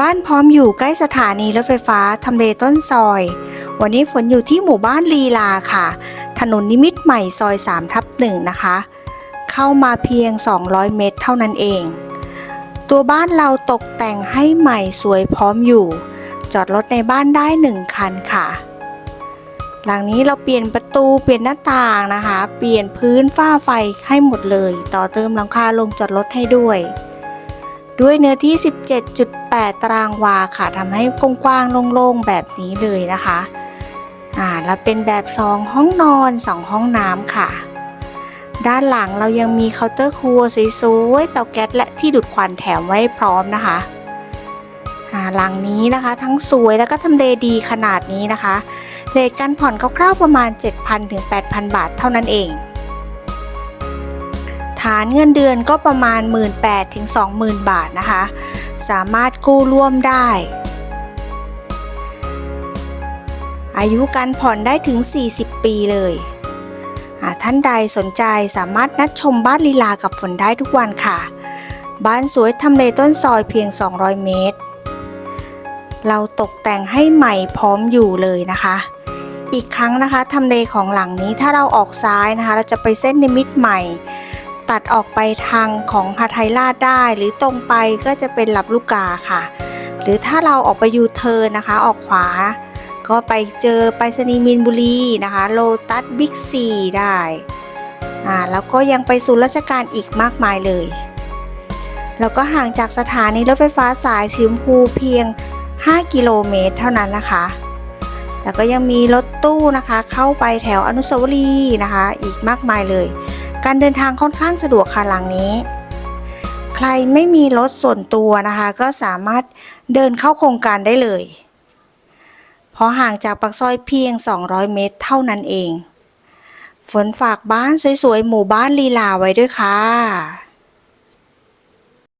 บ้านพร้อมอยู่ใกล้สถานีรถไฟฟ้าทำเลต้นซอย วันนี้ฝนอยู่ที่หมู่บ้านลีลาค่ะ ถนนนิมิตใหม่ซอย3ทับหนึ่งนะคะ เข้ามาเพียง 200 เมตรเท่านั้นเอง ตัวบ้านเราตกแต่งให้ใหม่สวยพร้อมอยู่ จอดรถในบ้านได้ 1 คันค่ะ หลังนี้เราเปลี่ยนประตูเปลี่ยนหน้าต่างนะคะ เปลี่ยนพื้นฝ้าไฟให้หมดเลย ต่อเติมหลังคาลงจอดรถให้ด้วย ด้วยเนื้อที่ 17.8 ตารางวาค่ะทำให้กว้างๆโล่งๆแบบนี้เลยนะคะอ่าแล้วเป็นแบบ 2 ห้องนอน 2 ห้องน้ำค่ะ ด้านหลังเรายังมีเคาน์เตอร์ครัวสวยๆเตาแก๊สและที่ดูดควันแถมไว้พร้อมนะคะอ่าหลังนี้นะคะทั้งสวยแล้วก็ทำเลดีขนาดนี้นะคะเรทการผ่อนคร่าวๆประมาณ 7,000ถึง8,000 บาทเท่านั้นเอง ฐานเงินเดือนก็ประมาณ 18,000ถึง20,000 บาทนะคะ สามารถกู้ร่วมได้ อายุการผ่อนได้ถึง 40 ปีเลยท่านใดสนใจสามารถนัดชมบ้านลีลากับฝนได้ทุกวันค่ะ บ้านสวยทำเลต้นซอยเพียง 200 เมตร เราตกแต่งให้ใหม่พร้อมอยู่เลยนะคะ อีกครั้งนะคะทำเลของหลังนี้ถ้าเราออกซ้ายนะคะ เราจะไปเส้นนิมิตรใหม่ ตัดออกไปทางของหาไทยราชได้ หรือตรงไปก็จะเป็นลับลูกกาค่ะ หรือถ้าเราออกไปยูเทิร์นนะคะ ออกขวา ก็ไปเจอไปรษณีย์มีนบุรีนะคะโลตัสบิ๊กซีได้อ่าแล้วก็ยังไปศูนย์ราชการอีกมากมายเลย แล้วก็ห่างจากสถานีรถไฟฟ้าสายสีชมพูเพียง 5 กิโลเมตรเท่านั้นนะคะแล้วก็ยังมีรถตู้นะคะ เข้าไปแถวอนุสาวรีย์นะคะ อีกมากมายเลย การเดินทางค่อนข้างสะดวกค่ะหลังนี้ ใครไม่มีรถส่วนตัวนะคะ ก็สามารถเดินเข้าโครงการได้เลย เพราะห่างจากปากซอยเพียง 200 เมตรเท่านั้นเอง ฝนฝากบ้านสวยๆ หมู่บ้านลีลาไว้ด้วยค่ะ